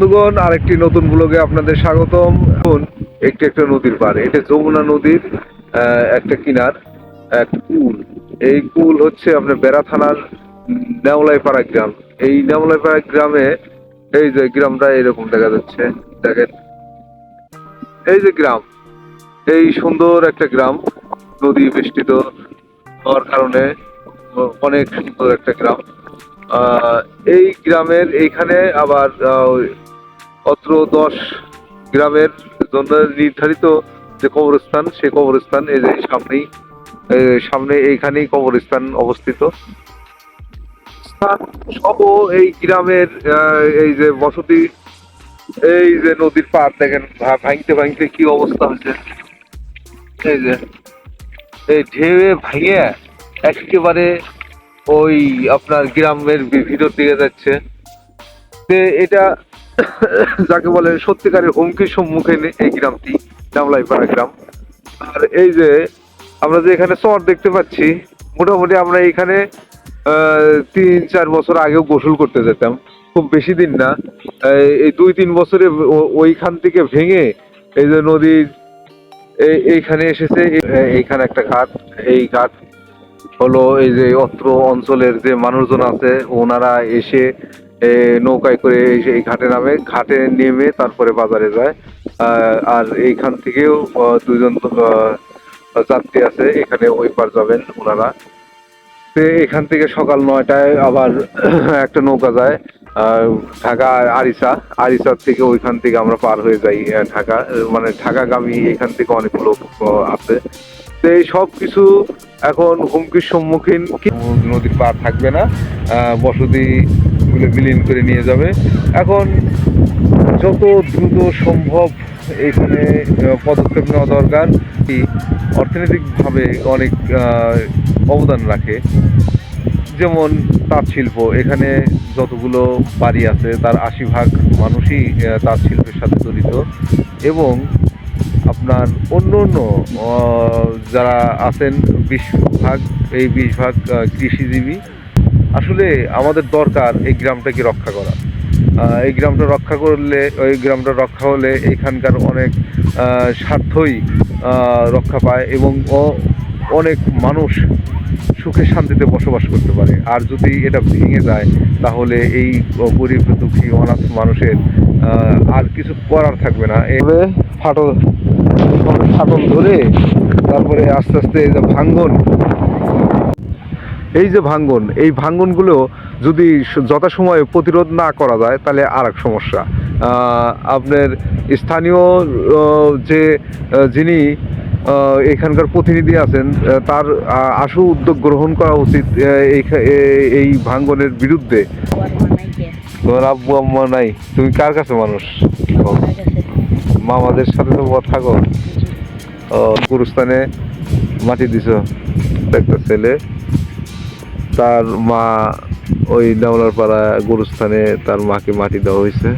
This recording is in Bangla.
বন্ধুগণ, আরেকটি নতুন ব্লগে আপনাদের স্বাগতম। এখন একটি একটা নদীর পার এটা যমুনা নদীর একটা কিনার, এক কুল এই কুল হচ্ছে আপনার বেড়া থানার নেওলাইপাড়া গ্রাম। এই নেওলাইপাড়া গ্রামে, এই যে গ্রামটা এরকম দেখা যাচ্ছে। দেখেন, এই যে গ্রাম, এই সুন্দর একটা গ্রাম। নদী বেষ্টিত হওয়ার কারণে অনেক সুন্দর একটা গ্রাম। এই গ্রামের এইখানে আবার অত্র দশ গ্রামের জন্য নির্ধারিত যে কবরস্থান, সে কবরস্থান এই যে সামনেই সামনে এইখানেই কবরস্থান অবস্থিত। স্থান সহ এই গ্রামের এই যে বসতি, এই যে নদীর পার দেখেন ভাঙতে ভাঙতে কি অবস্থা হচ্ছে এই যে, এই ঢেউয়ে ভাঙে একেবারে ওই আপনার গ্রামের ভিতর দিকে যাচ্ছে। এটা যাকে বলে সত্যিকারের হুমকির সম্মুখীন এই গ্রামটি নামলাইপাড়া গ্রাম। আর এই যে আমরা যে এখানে চর দেখতে পাচ্ছি, মোটামুটি আমরা এখানে তিন, চার বছর আগেও গোসল করতে যেতাম। খুব বেশি দিন না। এই- দুই, তিন বছরে ওইখান থেকে ভেঙে এই যে নদীর এই- এইখানে এসেছে। এই- এইখানে একটা ঘাট। এই ঘাট হলো এই যে অত্র অঞ্চলের যে মানুষজন আছে, ওনারা এসে নৌকায় করে এই ঘাটে নামে, ঘাটে নেমে তারপরে বাজারে যায়। আর এইখান থেকেও দুজন যাত্রী আছে, এখানে ওই পার যাবেন ওনারা। তো এখান থেকে সকাল নয়টায় আবার একটা নৌকা যায় ঢাকা আরিসা আরিসার থেকে ওইখান থেকে আমরা পার হয়ে যাই ঢাকা। মানে ঢাকাগামী এখান থেকে অনেক লোক আছে। তো এই সব কিছু এখন হুমকির সম্মুখীন নদীর পার থাকবে না। বসতি গুলো বিলীন করে নিয়ে যাবে। এখন যত দ্রুত সম্ভব এখানে পদক্ষেপ নেওয়া দরকার। কি অর্থনৈতিকভাবে অনেক অবদান রাখে। যেমন তাঁত শিল্প, এখানে যতগুলো বাড়ি আছে, তার আশি ভাগ মানুষই তাঁত শিল্পের সাথে জড়িত। এবং আপনার অন্য অন্য যারা আছেন, বিশ ভাগ, এই বিশ ভাগ কৃষিজীবী আসলে আমাদের দরকার এই গ্রামটাকে রক্ষা করা। এই গ্রামটা রক্ষা করলে ওই গ্রামটা রক্ষা হলে এখানকার অনেক স্বার্থই রক্ষা পায় এবং অনেক মানুষ সুখে শান্তিতে বসবাস করতে পারে। আর যদি এটা ভেঙে যায়, তাহলে এই গরিব, দুঃখী, অনাথ মানুষের আর কিছু করার থাকবে না। এভাবে ফাটল ফাটল ধরে তারপরে আস্তে আস্তে ভাঙ্গন এই যে ভাঙ্গন এই ভাঙ্গনগুলো যদি যথাসময়ে প্রতিরোধ না করা যায় তাহলে আর এক সমস্যা আপনার স্থানীয় যে যিনি এখানকার প্রতিনিধি আছেন তার আশু উদ্যোগ গ্রহণ করা উচিত এই এই ভাঙ্গনের বিরুদ্ধে। তোমার আব্বু আম্মা নাই। তুমি কার কাছে মানুষ? মামাদের সাথে তো থাকো। গুরুস্থানে মাটি দিছ। একটা ছেলে তার মা ওই দামলার পাড়া গুরুস্থানে তার মাকে মাটি দেওয়া হয়েছে।